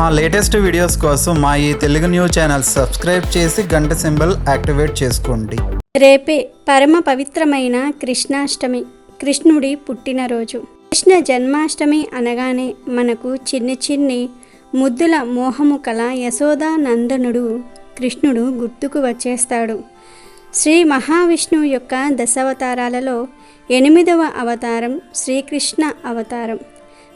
మా latest videos కోసం మా ఈ తెలుగు న్యూస్ ఛానల్ సబ్స్క్రైబ్ చేసి గంట సింబల్ యాక్టివేట్ చేసుకోండి. రేపే పరమ పవిత్రమైన కృష్ణాష్టమి కృష్ణుడి పుట్టినరోజు. కృష్ణ జన్మాష్టమి అనగానే మనకు చిన్ని చిన్ని ముద్దుల మోహము కల యశోదా నందనుడు కృష్ణుడు గుర్తుకు వచ్చేస్తాడు. శ్రీ మహావిష్ణువు యొక్క దశావతారాలలో ఎనిమిదవ అవతారం శ్రీకృష్ణ అవతారం.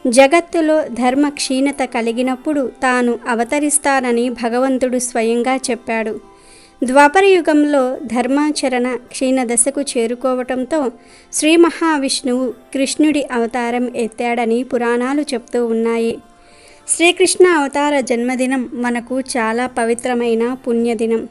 జగత్తులో ధర్మ క్షీణత కలిగినప్పుడు తాను అవతరిస్తానని భగవంతుడు స్వయంగా చెప్పాడు. ద్వాపర యుగంలో ధర్మాచరణ క్షీణ దశకు చేరుకోవటంతో శ్రీ మహావిష్ణువు కృష్ణుడి అవతారం ఎత్తాడని పురాణాలు చెప్తూ ఉన్నాయి. శ్రీకృష్ణ అవతార జన్మదినం మనకు చాలా పవిత్రమైన పుణ్యదినం.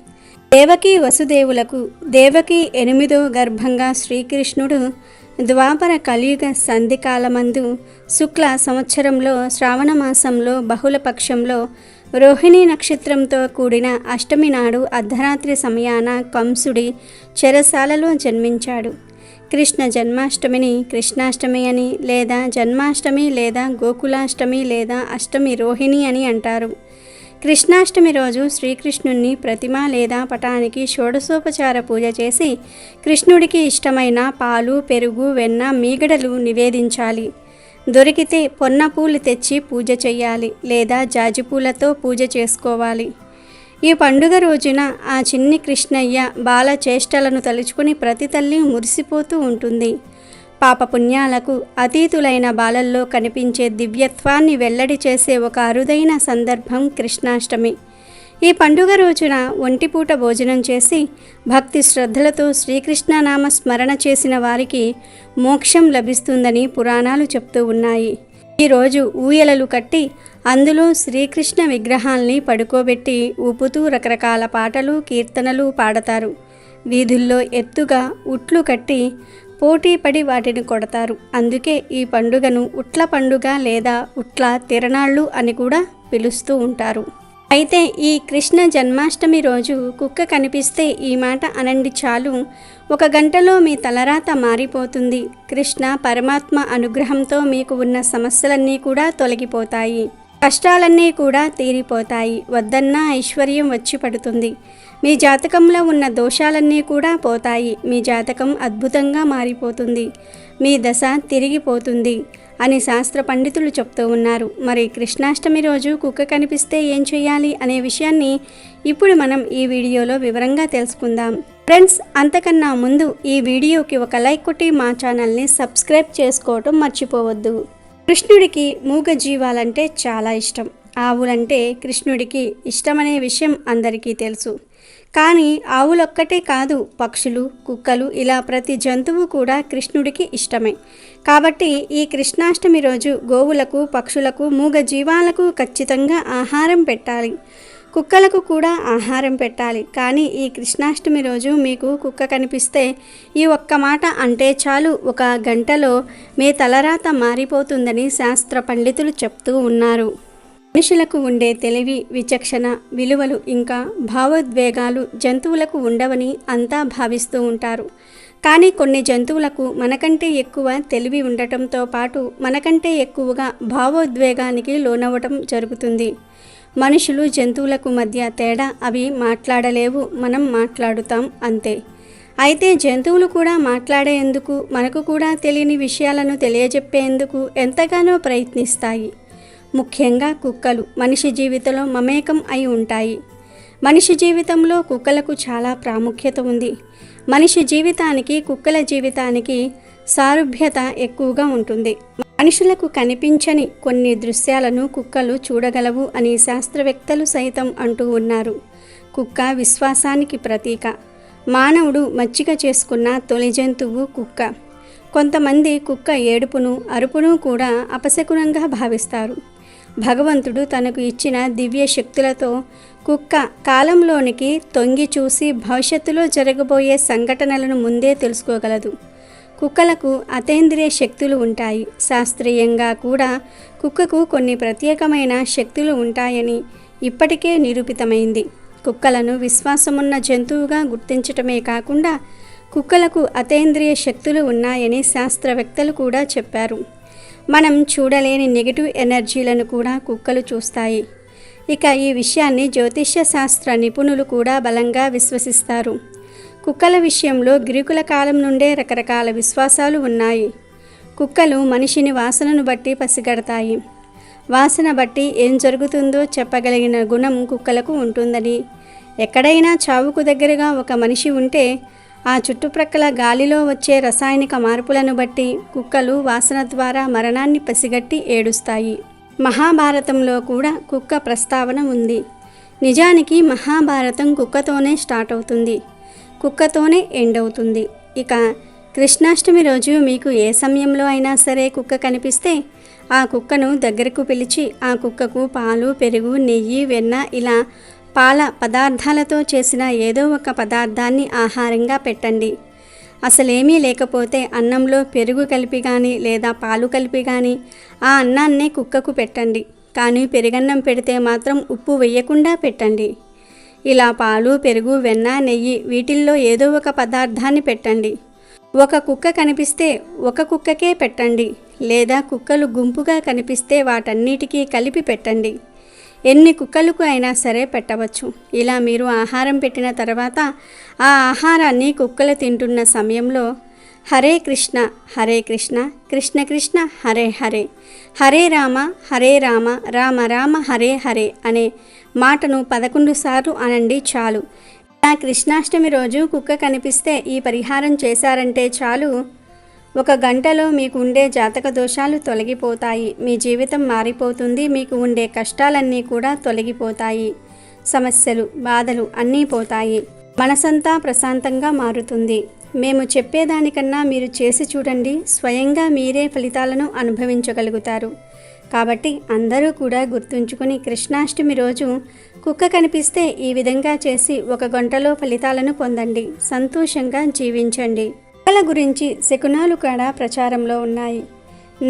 దేవకి వసుదేవులకు దేవకి ఎనిమిదో గర్భంగా శ్రీకృష్ణుడు ద్వాపర కలియుగ సంధికాలమందు శుక్ల సంవత్సరంలో శ్రావణ మాసంలో బహుళ పక్షంలో రోహిణి నక్షత్రంతో కూడిన అష్టమి నాడు అర్ధరాత్రి సమయాన కంసుడి చెరసాలలో జన్మించాడు. కృష్ణ జన్మాష్టమిని కృష్ణాష్టమి అని లేదా జన్మాష్టమి లేదా గోకులాష్టమి లేదా అష్టమి రోహిణి అని అంటారు. కృష్ణాష్టమి రోజు శ్రీకృష్ణుణ్ణి ప్రతిమ లేదా పటానికి షోడశోపచార పూజ చేసి కృష్ణుడికి ఇష్టమైన పాలు పెరుగు వెన్న మీగడలు నివేదించాలి. దొరికితే పొన్నపూలు తెచ్చి పూజ చేయాలి లేదా జాజిపూలతో పూజ చేసుకోవాలి. ఈ పండుగ రోజున ఆ చిన్ని కృష్ణయ్య బాల చేష్టలను తలుచుకుని ప్రతి తల్లి మురిసిపోతూ ఉంటుంది. పాప పుణ్యాలకు అతీతులైన బాలల్లో కనిపించే దివ్యత్వాన్ని వెల్లడి చేసే ఒక అరుదైన సందర్భం కృష్ణాష్టమి. ఈ పండుగ రోజున ఒంటిపూట భోజనం చేసి భక్తి శ్రద్ధలతో శ్రీకృష్ణనామ స్మరణ చేసిన వారికి మోక్షం లభిస్తుందని పురాణాలు చెప్తూ ఉన్నాయి. ఈరోజు ఊయలలు కట్టి అందులో శ్రీకృష్ణ విగ్రహాల్ని పడుకోబెట్టి ఊపుతూ రకరకాల పాటలు కీర్తనలు పాడతారు. వీధుల్లో ఎత్తుగా ఉట్లు కట్టి పోటీ పడి వాటిని కొడతారు. అందుకే ఈ పండుగను ఉట్ల పండుగ లేదా ఉట్ల తిరణాళ్ళు అని కూడా పిలుస్తూ ఉంటారు. అయితే ఈ కృష్ణ జన్మాష్టమి రోజు కుక్క కనిపిస్తే ఈ మాట అనండి చాలు. ఒక గంటలో మీ తలరాత మారిపోతుంది. కృష్ణ పరమాత్మ అనుగ్రహంతో మీకు ఉన్న సమస్యలన్నీ కూడా తొలగిపోతాయి. కష్టాలన్నీ కూడా తీరిపోతాయి. వద్దన్నా ఐశ్వర్యం వచ్చి పడుతుంది. మీ జాతకంలో ఉన్న దోషాలన్నీ కూడా పోతాయి. మీ జాతకం అద్భుతంగా మారిపోతుంది. మీ దశ తిరిగిపోతుంది అని శాస్త్ర పండితులు చెప్తూ ఉన్నారు. మరి కృష్ణాష్టమి రోజు కుక్క కనిపిస్తే ఏం చేయాలి అనే విషయాన్ని ఇప్పుడు మనం ఈ వీడియోలో వివరంగా తెలుసుకుందాం. ఫ్రెండ్స్ అంతకన్నా ముందు ఈ వీడియోకి ఒక లైక్ కొట్టి మా ఛానల్ని సబ్స్క్రైబ్ చేసుకోవటం మర్చిపోవద్దు. కృష్ణుడికి మూగ జీవాలంటే చాలా ఇష్టం. ఆవులంటే కృష్ణుడికి ఇష్టమనే విషయం అందరికీ తెలుసు. కానీ ఆవులొక్కటే కాదు పక్షులు కుక్కలు ఇలా ప్రతి జంతువు కూడా కృష్ణుడికి ఇష్టమే. కాబట్టి ఈ కృష్ణాష్టమి రోజు గోవులకు పక్షులకు మూగ జీవాలకు ఖచ్చితంగా ఆహారం పెట్టాలి. కుక్కలకు కూడా ఆహారం పెట్టాలి. కానీ ఈ కృష్ణాష్టమి రోజు మీకు కుక్క కనిపిస్తే ఈ ఒక్క మాట అంటే చాలు. ఒక గంటలో మీ తలరాత మారిపోతుందని శాస్త్ర పండితులు చెప్తూ ఉన్నారు. మనుషులకు ఉండే తెలివి విచక్షణ విలువలు ఇంకా భావోద్వేగాలు జంతువులకు ఉండవని అంతా భావిస్తూ ఉంటారు. కానీ కొన్ని జంతువులకు మనకంటే ఎక్కువ తెలివి ఉండటంతో పాటు మనకంటే ఎక్కువగా భావోద్వేగానికి లోనవ్వటం జరుగుతుంది. మనుషులు జంతువులకు మధ్య తేడా అవి మాట్లాడలేవు మనం మాట్లాడుతాం అంతే. అయితే జంతువులు కూడా మాట్లాడేందుకు మనకు కూడా తెలియని విషయాలను తెలియజెప్పేందుకు ఎంతగానో ప్రయత్నిస్తాయి. ముఖ్యంగా కుక్కలు మనిషి జీవితంలో మమేకం అయి ఉంటాయి. మనిషి జీవితంలో కుక్కలకు చాలా ప్రాముఖ్యత ఉంది. మనిషి జీవితానికి కుక్కల జీవితానికి సారూభ్యత ఎక్కువగా ఉంటుంది. మనుషులకు కనిపించని కొన్ని దృశ్యాలను కుక్కలు చూడగలవు అని శాస్త్రవేత్తలు సైతం అంటూ ఉన్నారు. కుక్క విశ్వాసానికి ప్రతీక. మానవుడు మచ్చిక చేసుకున్న తొలి జంతువు కుక్క. కొంతమంది కుక్క ఏడుపును అరుపును కూడా అపశకునంగా భావిస్తారు. భగవంతుడు తనకు ఇచ్చిన దివ్య శక్తులతో కుక్క కాలంలోనికి తొంగి చూసి భవిష్యత్తులో జరగబోయే సంఘటనలను ముందే తెలుసుకోగలదు. కుక్కలకు అతేంద్రియ శక్తులు ఉంటాయి. శాస్త్రీయంగా కూడా కుక్కకు కొన్ని ప్రత్యేకమైన శక్తులు ఉంటాయని ఇప్పటికే నిరూపితమైంది. కుక్కలను విశ్వాసమున్న జంతువుగా గుర్తించటమే కాకుండా కుక్కలకు అతేంద్రియ శక్తులు ఉన్నాయని శాస్త్రవేత్తలు కూడా చెప్పారు. మనం చూడలేని నెగిటివ్ ఎనర్జీలను కూడా కుక్కలు చూస్తాయి. ఇక ఈ విషయాన్ని జ్యోతిష్య శాస్త్ర నిపుణులు కూడా బలంగా విశ్వసిస్తారు. కుక్కల విషయంలో గ్రీకుల కాలం నుండే రకరకాల విశ్వాసాలు ఉన్నాయి. కుక్కలు మనిషిని వాసనను బట్టి పసిగడతాయి. వాసన బట్టి ఏం జరుగుతుందో చెప్పగలిగిన గుణం కుక్కలకు ఉంటుందని. ఎక్కడైనా చావుకు దగ్గరగా ఒక మనిషి ఉంటే ఆ చుట్టుప్రక్కల గాలిలో వచ్చే రసాయనిక మార్పులను బట్టి కుక్కలు వాసన ద్వారా మరణాన్ని పసిగట్టి ఏడుస్తాయి. మహాభారతంలో కూడా కుక్క ప్రస్తావన ఉంది. నిజానికి మహాభారతం కుక్కతోనే స్టార్ట్ అవుతుంది. కుక్కతోనే ఎండ్ అవుతుంది. ఇక కృష్ణాష్టమి రోజు మీకు ఏ సమయంలో అయినా సరే కుక్క కనిపిస్తే ఆ కుక్కను దగ్గరకు పిలిచి ఆ కుక్కకు పాలు పెరుగు నెయ్యి వెన్న ఇలా పాల పదార్థాలతో చేసిన ఏదో ఒక పదార్థాన్ని ఆహారంగా పెట్టండి. అసలేమీ లేకపోతే అన్నంలో పెరుగు కలిపి కానీ లేదా పాలు కలిపి కానీ ఆ అన్నాన్నే కుక్కకు పెట్టండి. కానీ పెరుగన్నం పెడితే మాత్రం ఉప్పు వేయకుండా పెట్టండి. ఇలా పాలు పెరుగు వెన్న నెయ్యి వీటిల్లో ఏదో ఒక పదార్థాన్ని పెట్టండి. ఒక కుక్క కనిపిస్తే ఒక కుక్కకే పెట్టండి. లేదా కుక్కలు గుంపుగా కనిపిస్తే వాటన్నిటికీ కలిపి పెట్టండి. ఎన్ని కుక్కలకు అయినా సరే పెట్టవచ్చు. ఇలా మీరు ఆహారం పెట్టిన తర్వాత ఆ ఆహారాన్ని కుక్కలు తింటున్న సమయంలో హరే కృష్ణ హరే కృష్ణ కృష్ణ కృష్ణ హరే హరే హరే రామ హరే రామ రామ రామ హరే హరే అనే మాటను పదకొండు సార్లు అనండి చాలు. ఇలా కృష్ణాష్టమి రోజు కుక్క కనిపిస్తే ఈ పరిహారం చేశారంటే చాలు. ఒక గంటలో మీకు ఉండే జాతక దోషాలు తొలగిపోతాయి. మీ జీవితం మారిపోతుంది. మీకు ఉండే కష్టాలన్నీ కూడా తొలగిపోతాయి. సమస్యలు బాధలు అన్నీ పోతాయి. మనసంతా ప్రశాంతంగా మారుతుంది. మేము చెప్పేదానికన్నా మీరు చేసి చూడండి. స్వయంగా మీరే ఫలితాలను అనుభవించగలుగుతారు. కాబట్టి అందరూ కూడా గుర్తుంచుకుని కృష్ణాష్టమి రోజు కుక్క కనిపిస్తే ఈ విధంగా చేసి ఒక గంటలో ఫలితాలను పొందండి. సంతోషంగా జీవించండి. కుక్కల గురించి శకునాలు కూడా ప్రచారంలో ఉన్నాయి.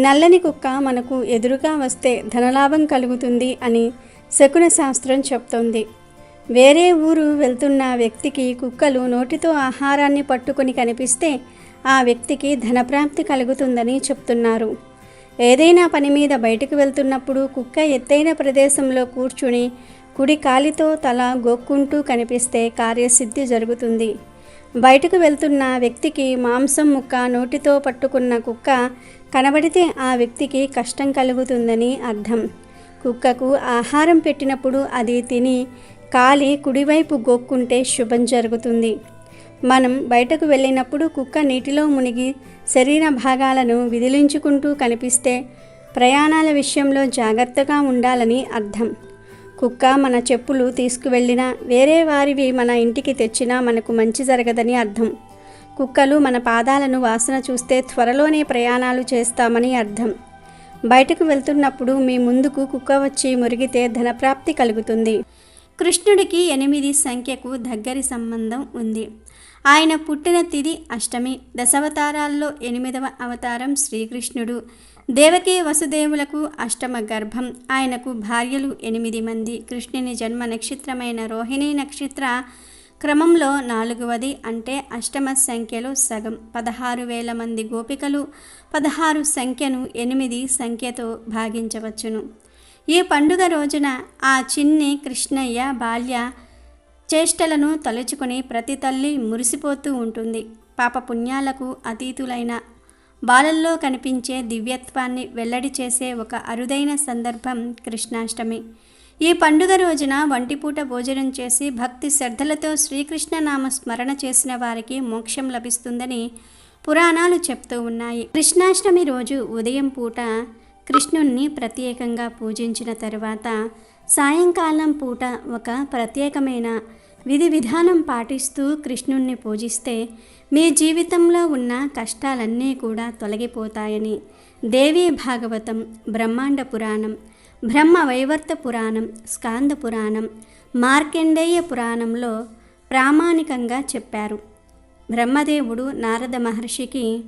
నల్లని కుక్క మనకు ఎదురుగా వస్తే ధనలాభం కలుగుతుంది అని శకున శాస్త్రం చెప్తోంది. వేరే ఊరు వెళ్తున్న వ్యక్తికి కుక్కలు నోటితో ఆహారాన్ని పట్టుకొని కనిపిస్తే ఆ వ్యక్తికి ధనప్రాప్తి కలుగుతుందని చెప్తున్నారు. ఏదైనా పని మీద బయటకు వెళ్తున్నప్పుడు కుక్క ఎత్తైన ప్రదేశంలో కూర్చుని కుడి కాలితో తల గోక్కుంటూ కనిపిస్తే కార్యసిద్ధి జరుగుతుంది. బయటకు వెళ్తున్న వ్యక్తికి మాంసం ముక్క నోటితో పట్టుకున్న కుక్క కనబడితే ఆ వ్యక్తికి కష్టం కలుగుతుందని అర్థం. కుక్కకు ఆహారం పెట్టినప్పుడు అది తిని కాలి కుడివైపు గోక్కుంటే శుభం జరుగుతుంది. మనం బయటకు వెళ్ళినప్పుడు కుక్క నీటిలో మునిగి శరీర భాగాలను విదిలించుకుంటూ కనిపిస్తే ప్రయాణాల విషయంలో జాగ్రత్తగా ఉండాలని అర్థం. కుక్క మన చెప్పులు తీసుకువెళ్ళినా వేరే వారివి మన ఇంటికి తెచ్చినా మనకు మంచి జరగదని అర్థం. కుక్కలు మన పాదాలను వాసన చూస్తే త్వరలోనే ప్రయాణాలు చేస్తామని అర్థం. బయటకు వెళ్తున్నప్పుడు మీ ముందుకు కుక్క వచ్చి మురిగితే ధనప్రాప్తి కలుగుతుంది. కృష్ణుడికి ఎనిమిది సంఖ్యకు దగ్గరి సంబంధం ఉంది. ఆయన పుట్టిన తిది అష్టమి దశావతారాల్లో ఎనిమిదవ అవతారం శ్రీకృష్ణుడు. దేవకి వసుదేవులకు అష్టమ గర్భం. ఆయనకు భార్యలు ఎనిమిది మంది. కృష్ణుని జన్మ నక్షత్రమైన రోహిణీ నక్షత్ర క్రమంలో నాలుగవది అంటే అష్టమ సంఖ్యలో సగం. పదహారు వేల మంది గోపికలు పదహారు సంఖ్యను ఎనిమిది సంఖ్యతో భాగించవచ్చును. ఈ పండుగ రోజున ఆ చిన్ని కృష్ణయ్య బాల్య చేష్టలను తలుచుకుని ప్రతి తల్లి మురిసిపోతూ ఉంటుంది. పాప పుణ్యాలకు అతీతులైన బాలల్లో కనిపించే దివ్యత్వాన్ని వెల్లడి చేసే ఒక అరుదైన సందర్భం కృష్ణాష్టమి. ఈ పండుగ రోజున వంటిపూట భోజనం చేసి భక్తి శ్రద్ధలతో శ్రీకృష్ణ నామ స్మరణ చేసిన వారికి మోక్షం లభిస్తుందని పురాణాలు చెప్తూ ఉన్నాయి. కృష్ణాష్టమి రోజు ఉదయం పూట కృష్ణుణ్ణి ప్రత్యేకంగా పూజించిన తరువాత సాయంకాలం పూట ఒక ప్రత్యేకమైన విధి విధానం పాటిస్తూ కృష్ణుణ్ణి పూజిస్తే మీ జీవితంలో ఉన్న కష్టాలన్నీ కూడా తొలగిపోతాయని. దేవీ భాగవతం బ్రహ్మాండ పురాణం బ్రహ్మ వైవర్త పురాణం స్కాంద పురాణం మార్కండేయ పురాణంలో ప్రామాణికంగా చెప్పారు. బ్రహ్మదేవుడు నారద మహర్షికి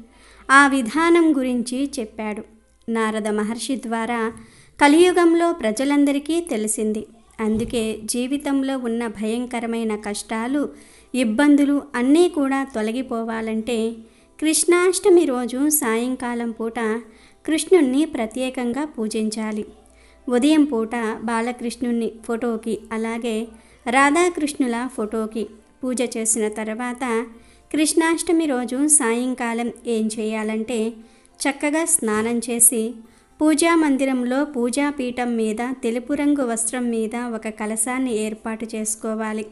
ఆ విధానం గురించి చెప్పాడు. నారద మహర్షి ద్వారా కలియుగంలో ప్రజలందరికీ తెలిసింది. అందుకే జీవితంలో ఉన్న భయంకరమైన కష్టాలు ఇబ్బందులు అన్నీ కూడా తొలగిపోవాలంటే కృష్ణాష్టమి రోజు సాయంకాలం పూట కృష్ణుణ్ణి ప్రత్యేకంగా పూజించాలి. ఉదయం పూట బాలకృష్ణుణ్ణి ఫోటోకి అలాగే రాధాకృష్ణుల ఫోటోకి పూజ చేసిన తర్వాత కృష్ణాష్టమి రోజు సాయంకాలం ఏం చేయాలంటే చక్కగా స్నానం చేసి పూజా మందిరంలో పూజాపీఠం మీద తెలుపు రంగు వస్త్రం మీద ఒక కలశాన్ని ఏర్పాటు చేసుకోవాలి.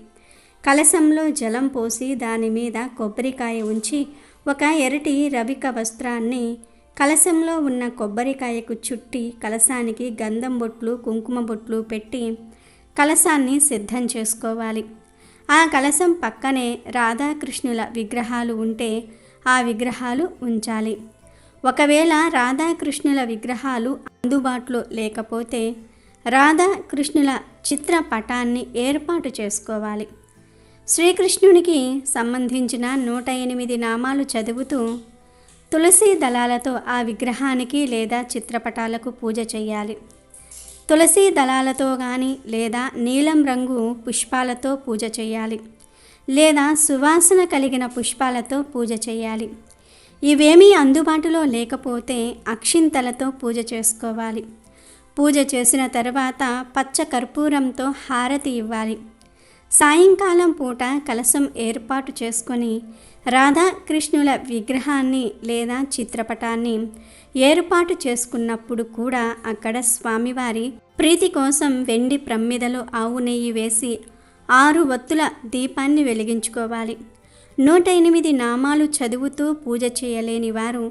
కలశంలో జలం పోసి దాని మీద కొబ్బరికాయ ఉంచి ఒక ఎరటి రవిక వస్త్రాన్ని కలశంలో ఉన్న కొబ్బరికాయకు చుట్టి కలశానికి గంధం బొట్లు కుంకుమ బొట్లు పెట్టి కలశాన్ని సిద్ధం చేసుకోవాలి. ఆ కలశం పక్కనే రాధాకృష్ణుల విగ్రహాలు ఉంటే ఆ విగ్రహాలు ఉంచాలి. ఒకవేళ రాధాకృష్ణుల విగ్రహాలు అందుబాటులో లేకపోతే రాధాకృష్ణుల చిత్రపటాన్ని ఏర్పాటు చేసుకోవాలి. శ్రీకృష్ణునికి సంబంధించిన నూట ఎనిమిది నామాలు చదువుతూ తులసి దళాలతో ఆ విగ్రహానికి లేదా చిత్రపటాలకు పూజ చేయాలి తులసి దళాలతో కానీ లేదా నీలం రంగు పుష్పాలతో పూజ చేయాలి లేదా సువాసన కలిగిన పుష్పాలతో పూజ చేయాలి ఇవేమీ అందుబాటులో లేకపోతే అక్షింతలతో పూజ చేసుకోవాలి. పూజ చేసిన తర్వాత పచ్చ కర్పూరంతో హారతి ఇవ్వాలి. సాయంకాలం పూట కలశం ఏర్పాటు చేసుకొని రాధాకృష్ణుల విగ్రహాన్ని లేదా చిత్రపటాన్ని ఏర్పాటు చేసుకున్నప్పుడు కూడా అక్కడ స్వామివారి ప్రీతి కోసం వెండి ప్రమ్మిదలో ఆవు నెయ్యి వేసి ఆరు వత్తుల దీపాన్ని వెలిగించుకోవాలి. నూట ఎనిమిది నామాలు చదువుతూ పూజ చేయలేని వారు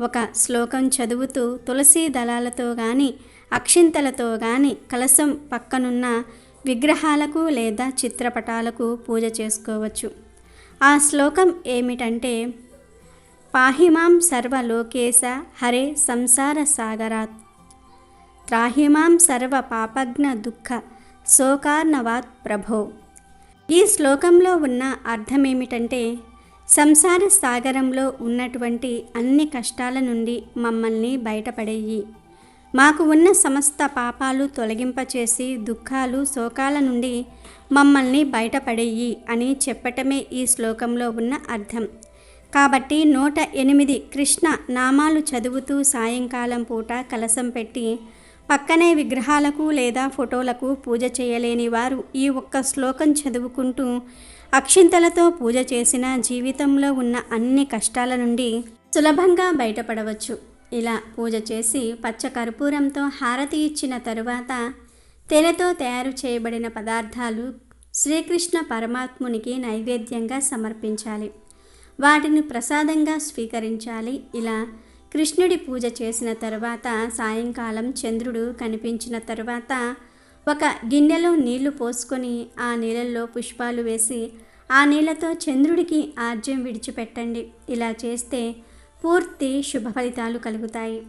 ఒక శ్లోకం చదువుతూ తులసి దళాలతో కానీ అక్షింతలతో కానీ కలశం పక్కనున్న విగ్రహాలకు లేదా చిత్రపటాలకు పూజ చేసుకోవచ్చు. ఆ శ్లోకం ఏమిటంటే పాహిమాం సర్వలోకేశ హరే సంసార సాగరాత్. త్రాహిమాం సర్వ పాపజ్ఞ దుఃఖ శోకార్ణవాత్ ప్రభో ఈ శ్లోకంలో ఉన్న అర్థమేమిటంటే సంసార సాగరంలో ఉన్నటువంటి అన్ని కష్టాల నుండి మమ్మల్ని బయటపడేయి. మాకు ఉన్న సమస్త పాపాలు తొలగింపచేసి దుఃఖాలు శోకాల నుండి మమ్మల్ని బయటపడేయి అని చెప్పటమే ఈ శ్లోకంలో ఉన్న అర్థం. కాబట్టి నూట ఎనిమిది కృష్ణ నామాలు చదువుతూ సాయంకాలం పూట కలసం పెట్టి పక్కనే విగ్రహాలకు లేదా ఫోటోలకు పూజ చేయలేని వారు ఈ ఒక్క శ్లోకం చదువుకుంటూ అక్షింతలతో పూజ చేసిన జీవితంలో ఉన్న అన్ని కష్టాల నుండి సులభంగా బయటపడవచ్చు. ఇలా పూజ చేసి పచ్చ కర్పూరంతో హారతి ఇచ్చిన తరువాత తెలతో తయారు చేయబడిన పదార్థాలు శ్రీకృష్ణ పరమాత్మునికి నైవేద్యంగా సమర్పించాలి. వాటిని ప్రసాదంగా స్వీకరించాలి. ఇలా కృష్ణుడి పూజ చేసిన తర్వాత సాయంకాలం చంద్రుడు కనిపించిన తర్వాత ఒక గిన్నెలో నీళ్ళు పోసుకొని ఆ నీళ్ళల్లో పుష్పాలు వేసి ఆ నీళ్ళతో చంద్రుడికి ఆర్జ్యం విడిచిపెట్టండి. ఇలా చేస్తే పూర్తి శుభ ఫలితాలు కలుగుతాయి.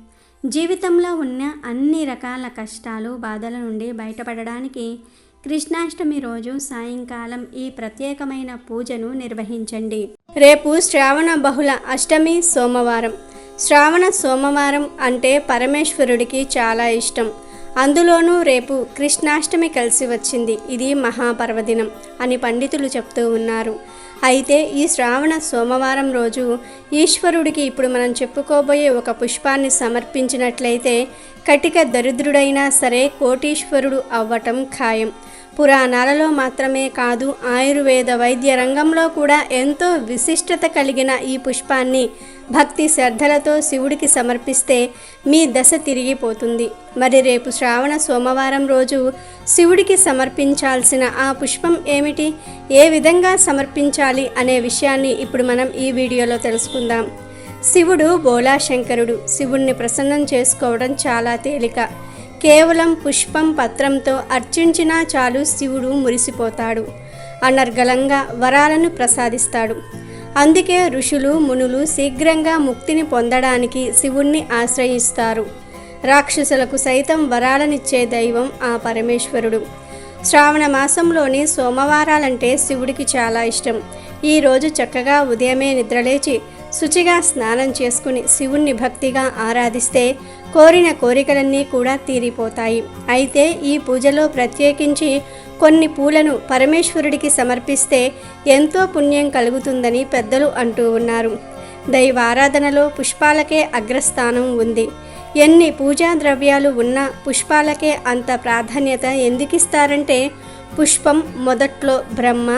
జీవితంలో ఉన్న అన్ని రకాల కష్టాలు బాధల నుండి బయటపడడానికి కృష్ణాష్టమి రోజు సాయంకాలం ఈ ప్రత్యేకమైన పూజను నిర్వహించండి. రేపు శ్రావణ బహుళ అష్టమి సోమవారం. శ్రావణ సోమవారం అంటే పరమేశ్వరుడికి చాలా ఇష్టం. అందులోనూ రేపు కృష్ణాష్టమి కలిసి వచ్చింది. ఇది మహాపర్వదినం అని పండితులు చెప్తూ ఉన్నారు. అయితే ఈ శ్రావణ సోమవారం రోజు ఈశ్వరుడికి ఇప్పుడు మనం చెప్పుకోబోయే ఒక పుష్పాన్ని సమర్పించినట్లయితే కటిక దరిద్రుడైనా సరే కోటీశ్వరుడు అవ్వటం ఖాయం. పురాణాలలో మాత్రమే కాదు ఆయుర్వేద వైద్య రంగంలో కూడా ఎంతో విశిష్టత కలిగిన ఈ పుష్పాన్ని భక్తి శ్రద్ధలతో శివుడికి సమర్పిస్తే మీ దశ తిరిగిపోతుంది. మరి రేపు శ్రావణ సోమవారం రోజు శివుడికి సమర్పించాల్సిన ఆ పుష్పం ఏమిటి? ఏ విధంగా సమర్పించాలి అనే విషయాన్ని ఇప్పుడు మనం ఈ వీడియోలో తెలుసుకుందాం. శివుడు బోలాశంకరుడు. శివుణ్ణి ప్రసన్నం చేసుకోవడం చాలా తేలిక. కేవలం పుష్పం పత్రంతో అర్చించినా చాలు శివుడు మురిసిపోతాడు. అనర్గళంగా వరాలను ప్రసాదిస్తాడు. అందుకే ఋషులు మునులు శీఘ్రంగా ముక్తిని పొందడానికి శివుణ్ణి ఆశ్రయిస్తారు. రాక్షసులకు సైతం వరాలనిచ్చే దైవం ఆ పరమేశ్వరుడు. శ్రావణ మాసంలోని సోమవారాలంటే శివుడికి చాలా ఇష్టం. ఈ రోజు చక్కగా ఉదయమే నిద్రలేచి శుచిగా స్నానం చేసుకుని శివుణ్ణి భక్తిగా ఆరాధిస్తే కోరిన కోరికలన్నీ కూడా తీరిపోతాయి. అయితే ఈ పూజలో ప్రత్యేకించి కొన్ని పూలను పరమేశ్వరుడికి సమర్పిస్తే ఎంతో పుణ్యం కలుగుతుందని పెద్దలు అంటూ ఉన్నారు. దైవారాధనలో పుష్పాలకే అగ్రస్థానం ఉంది. ఎన్ని పూజా ద్రవ్యాలు ఉన్నా పుష్పాలకే అంత ప్రాధాన్యత ఎందుకిస్తారంటే పుష్పం మొదట్లో బ్రహ్మ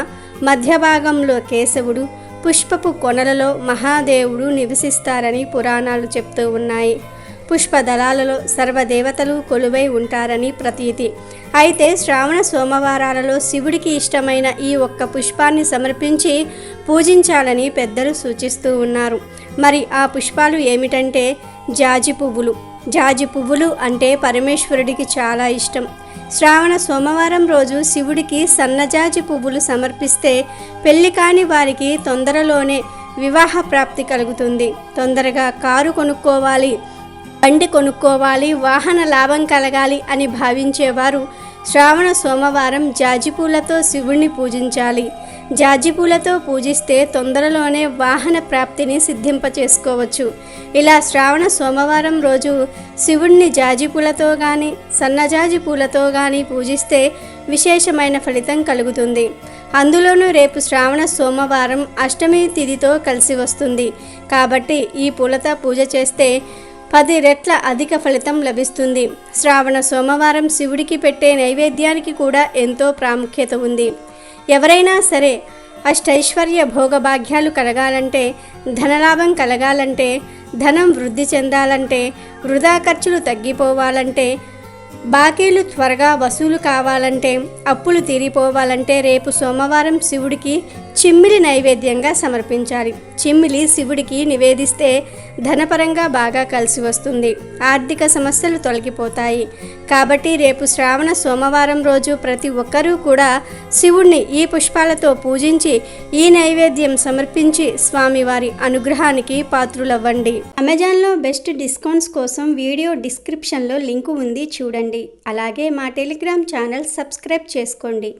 మధ్య భాగంలో కేశవుడు పుష్పపు కొనలలో మహాదేవుడు నివసిస్తారని పురాణాలు చెప్తూ ఉన్నాయి. పుష్పదళాలలో సర్వదేవతలు కొలువై ఉంటారని ప్రతీతి. అయితే శ్రావణ సోమవారాలలో శివుడికి ఇష్టమైన ఈ ఒక్క పుష్పాన్ని సమర్పించి పూజించాలని పెద్దలు సూచిస్తూ ఉన్నారు. మరి ఆ పుష్పాలు ఏమిటంటే జాజి పువ్వులు. జాజి పువ్వులు అంటే పరమేశ్వరుడికి చాలా ఇష్టం. శ్రావణ సోమవారం రోజు శివుడికి సన్నజాజి పువ్వులు సమర్పిస్తే పెళ్ళి కాని వారికి తొందరలోనే వివాహ ప్రాప్తి కలుగుతుంది. తొందరగా కారు కొనుక్కోవాలి బండి కొనుక్కోవాలి వాహన లాభం కలగాలి అని భావించేవారు శ్రావణ సోమవారం జాజిపూలతో శివుణ్ణి పూజించాలి. జాజిపూలతో పూజిస్తే తొందరలోనే వాహన ప్రాప్తిని సిద్ధింపచేసుకోవచ్చు. ఇలా శ్రావణ సోమవారం రోజు శివుణ్ణి జాజిపూలతో కానీ సన్నజాజి పూలతో కానీ పూజిస్తే విశేషమైన ఫలితం కలుగుతుంది. అందులోనూ రేపు శ్రావణ సోమవారం అష్టమి తిథితో కలిసి వస్తుంది. కాబట్టి ఈ పూలతో పూజ చేస్తే పది రెట్ల అధిక ఫలితం లభిస్తుంది. శ్రావణ సోమవారం శివుడికి పెట్టే నైవేద్యానికి కూడా ఎంతో ప్రాముఖ్యత ఉంది. ఎవరైనా సరే అష్టైశ్వర్య భోగభాగ్యాలు కలగాలంటే ధనలాభం కలగాలంటే ధనం వృద్ధి చెందాలంటే వృధా ఖర్చులు తగ్గిపోవాలంటే బాకీలు త్వరగా వసూలు కావాలంటే అప్పులు తీరిపోవాలంటే రేపు సోమవారం శివుడికి చిమ్మిలి నైవేద్యంగా సమర్పించాలి. చిమ్మిలి శివుడికి నివేదిస్తే ధనపరంగా బాగా కలిసి వస్తుంది. ఆర్థిక సమస్యలు తొలగిపోతాయి. కాబట్టి రేపు శ్రావణ సోమవారం రోజు ప్రతి ఒక్కరూ కూడా శివుణ్ణి ఈ పుష్పాలతో పూజించి ఈ నైవేద్యం సమర్పించి స్వామివారి అనుగ్రహానికి పాత్రులవ్వండి. అమెజాన్లో బెస్ట్ డిస్కౌంట్స్ కోసం వీడియో డిస్క్రిప్షన్లో లింకు ఉంది చూడండి. అలాగే మా టెలిగ్రామ్ ఛానల్ సబ్స్క్రైబ్ చేసుకోండి.